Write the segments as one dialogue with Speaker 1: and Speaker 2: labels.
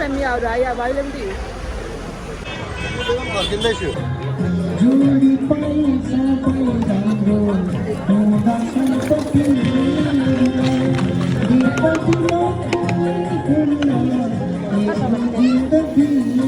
Speaker 1: လည်းမရောက်တာအရာဘာလဲမသိဘူး
Speaker 2: กินได้
Speaker 3: ชื่อยูนิไปซาไปดังโดนดูดาสุปปิดีปะปุโนคุณคุณนะดีดี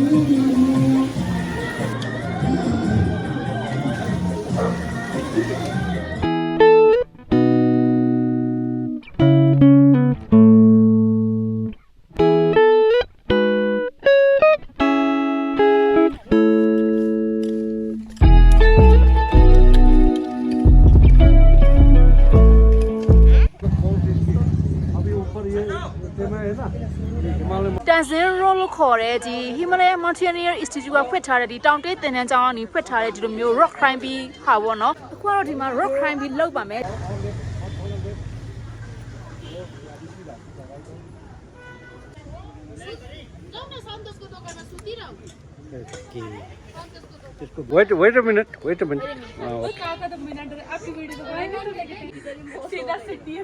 Speaker 1: တန်စင်ရိုလို့ခေါ်တဲ့ဒီ Himalaya Mountaineer Institute ကဖွင့်ထားတဲ့ဒီတောင်တေးသင်တန်းကျောင်းကနေဖွင့်ထားတဲ့ဒီလိုမျိုး rock climbing ဟာပေါ့နော်အခုကတော့ဒီမှာ rock climbing လုပ်ပါမယ်
Speaker 2: Wait, wait a minute, wait a minute. Ah, okay.
Speaker 1: काका तो मिनट आपकी वीडियो तो बनाई ना सीधा सिटी है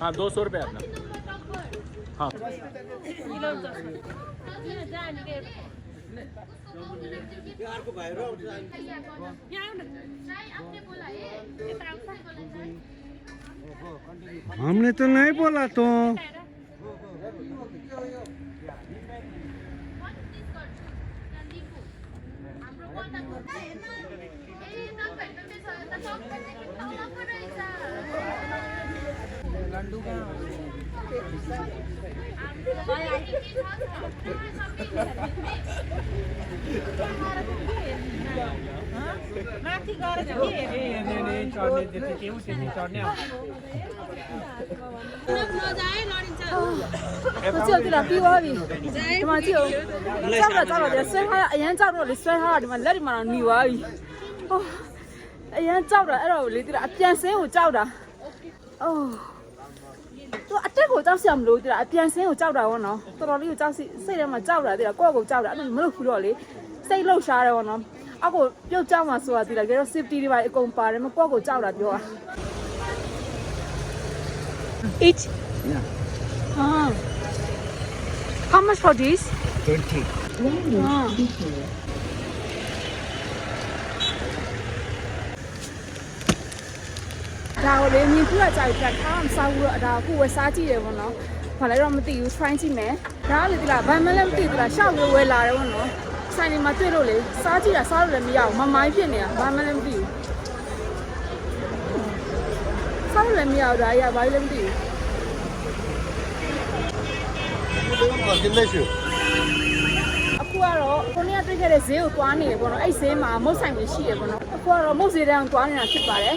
Speaker 1: हाँ
Speaker 4: दो सौ रुपये अपना हाँ
Speaker 2: हमने तो नहीं बोला तो ။
Speaker 1: ကြောက်ကြလားပြီးသွားပြီ။ဒီမှာကြည့်အောင်။ကြောက်တာကြောက်တော့ဆွဲထားအရန်ကြောက်တော့လေဆွဲထားတာဒီမှာလက်ဒီမှာတော့หนีသွားပြီ။ဟိုအရန်ကြောက်တာအဲ့တော့လေတိလားအပြန်ဆင်းကိုကြောက်တာ။အိုး သူအတက်ကိုကြောက်စရာမလိုတိလားအပြန်ဆင်းကိုကြောက်တာဗောနော်။တော်တော်လေးကိုကြောက်စိစိတ်ထဲမှာကြောက်တာတိလားကိုယ့်ကိုကြောက်တာအဲ့လိုမလုပ်ဘူးတော့လေစိတ်လှုပ်ရှားတယ်ဗောနော်။အခုပြုတ်ကြောက်မှဆိုတာတိလားကြတော့ safety တွေပါအကုန်ပါတယ်မကိုယ့်ကိုကြောက်တာပြောတာ။ Each Ah. How much for this?
Speaker 2: 20.
Speaker 1: Ah. ။ ဒါကိုလေမြင်ပြရကြောက်ပြထားမစားဘူးတော့ဒါကိုဝယ်စားကြည့်တယ်ပေါ့နော်ဘာလဲတော့မသိဘူး try ကြည့်မယ်ဒါကလေဒီလားဘာမှလည်းမသိဘူးလားရှောက်လို့ဝယ်လာတယ်ပေါ့နော်ဆိုင်နေမှာတွေ့လို့လေစားကြည့်တာစားလို့လည်းမရဘူးမမိုင်းဖြစ်နေတာဘာမှလည်းမသိဘူးစားလို့လည်းမရဘူးဒါရဘာလည်းမသိဘူး
Speaker 2: ဒီနေ့ရှိ
Speaker 1: အခုကတော့ခုနေ့ကတွေ့ခဲ့တဲ့ဈေးကိုသွားနေတယ်ပေါ့နော်အဲ့ဈေးမှာမုတ်ဆိုင်ကြီးရှိတယ်ပေါ့နော်အခုကတော့မုတ်ဈေးတန်းကိုသွားနေတာဖြစ်ပါတယ်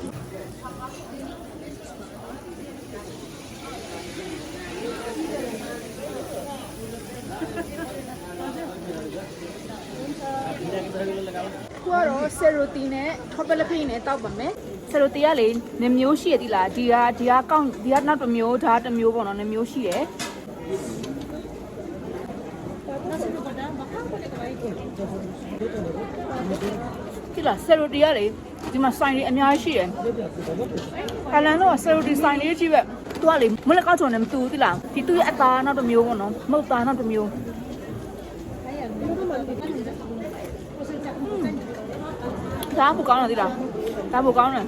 Speaker 1: ဆယ်ရိုတီနဲ့ထော်ပလက်ဖိနဲ့တောက်ပါမယ်ဆယ်ရိုတီကလေနှမျိုးရှိရသီလားဒီကဒီကကောင်းဒီကနောက်တစ်မျိုးဒါတစ်မျိုးပေါ့နော်နှမျိုးရှိတယ်ဒီလားဆယ်ရိုတီကလေဒီမှာဆိုင်လေးအများကြီးရှိတယ်အလန်တော့ဆယ်ရိုတီဆိုင်လေးကြီးပဲသူကလေမလက်ကောက်ချုံနဲ့မတူဘူးဒီလားဒီသူ့ရဲ့အသားနောက်တစ်မျိုးပေါ့နော်မဟုတ်သားနောက်တစ်မျိုး စားဖို့ကောင်းတယ်သိလားစားဖို့ကောင်းတယ်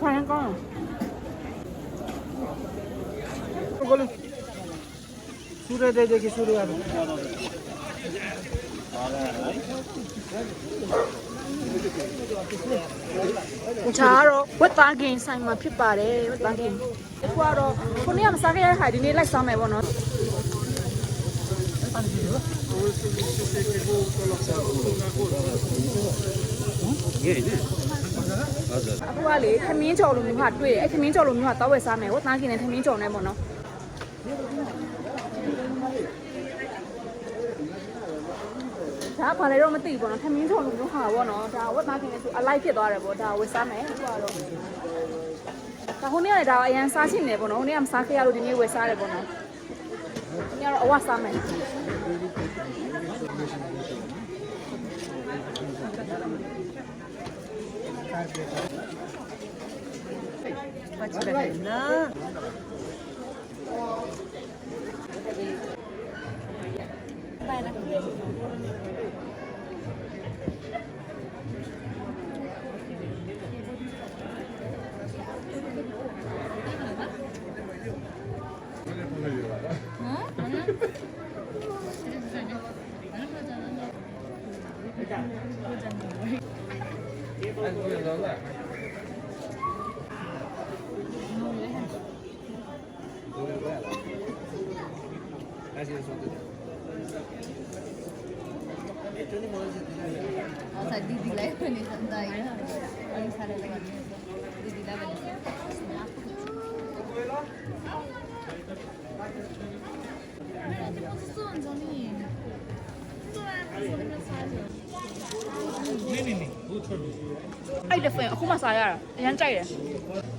Speaker 1: ဖိုင်ကောင်း
Speaker 2: ကိုလုံးဆူရတဲ့တဲ့ကဆူ
Speaker 1: ရရတယ်။ချာတော့ဝက်သားကင်ဆိုင်မှာဖြစ်ပါတယ်ဝက်သားကင်။အခုကတော့ခုနေ့ကမစားခဲ့ရတဲ့ခါဒီနေ့လိုက်ဆောင်မယ်ပေါ့နော်။ အခုကလေခမင်းကြော်လိုမျိုးဟာတွေ့တယ်အဲ့ခမင်းကြော်လိုမျိုးဟာတောက်ဝယ်စားမယ်ဝက်သားကင်နဲ့ခမင်းကြော်နဲ့ပေါ့နော်ဒါဘာလဲတော့မသိဘူးပေါ့နော်ခမင်းကြော်လိုမျိုးဟာပေါ့နော်ဒါဝက်သားကင်နဲ့ဆိုအလိုက်ဖြစ်သွားတယ်ပေါ့ဒါဝယ်စားမယ်အခုကတော့ဒါဟိုနေ့ကလည်းဒါအရန်စားချင်တယ်ပေါ့နော်ဟိုနေ့ကမစားခဲ့ရလို့ဒီနေ့ဝယ်စားတယ်ပေါ့နော် nga ra awas
Speaker 5: Thank you. दिदीलाई पनि अन्त होइन अलिक साह्रो लाग्यो दिदीलाई पनि कस्तो हुन्छ नि
Speaker 1: အဲ့လက်ဖင်အခုမှစားရတာအရန်ကြိုက်တယ်။သူ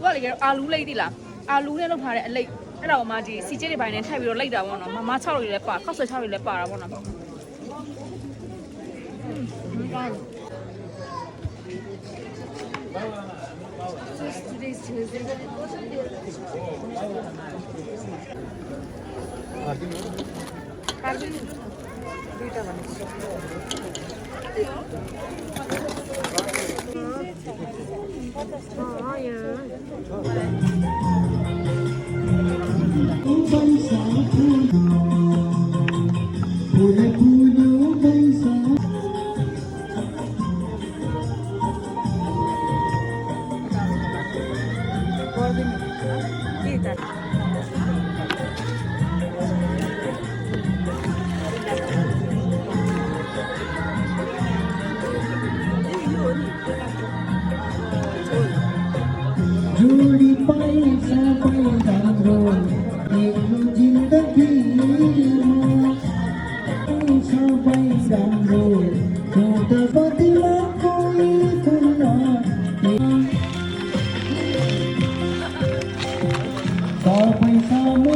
Speaker 1: ကလေအာလူးလိတ်တိလား။အာလူးနဲ့လုပ်ထားတဲ့အလိတ်အဲ့ဒါကိုမှဒီစီကျစ်တွေပိုင်းနဲ့ထည့်ပြီးတော့လိုက်တာပေါ့နော်။မမ6တွေလည်းပါခောက်ဆွဲ6တွေလည်းပါတာပေါ့နော်။ကော
Speaker 3: Hayır.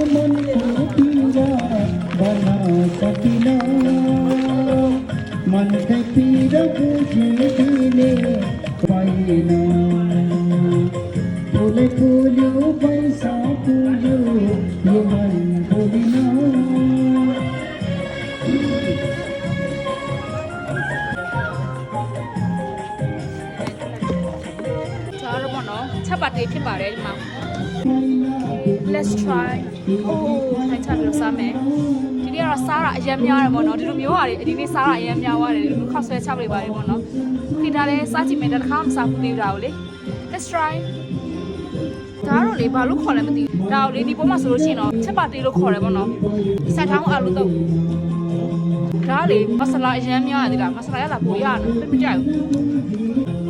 Speaker 3: मन को पीरा बना सकिना मन के
Speaker 1: ဒီမှာ let's try အိုးထိုင်ချပြီးတော့စားမယ်ဒီနေ့ကတော့စားတာအရင်များတယ်ပေါ့နော်ဒီလိုမျိုးဟာတွေဒီနေ့စားတာအရင်များသွားတယ်ဒီလိုခောက်ဆွဲချက်လေးပါတယ်ပေါ့နော်ခိတာလည်းစားကြည့်မယ်တစ်ခါမစားဘူးသေးတာကိုလေ let's try ဒါကတော့လေဘာလို့ခေါ်လဲမသိဘူးဒါကိုလေဒီပုံမှာဆိုလို့ရှိရင်တော့ချက်ပါတေးလို့ခေါ်တယ်ပေါ့နော်ဆက်ထောင်းအာလူတော့ဒါကလေမဆလာအရင်များရတယ်လားမဆလာရလာပိုရတယ်ပြပြကြဘူး bye bye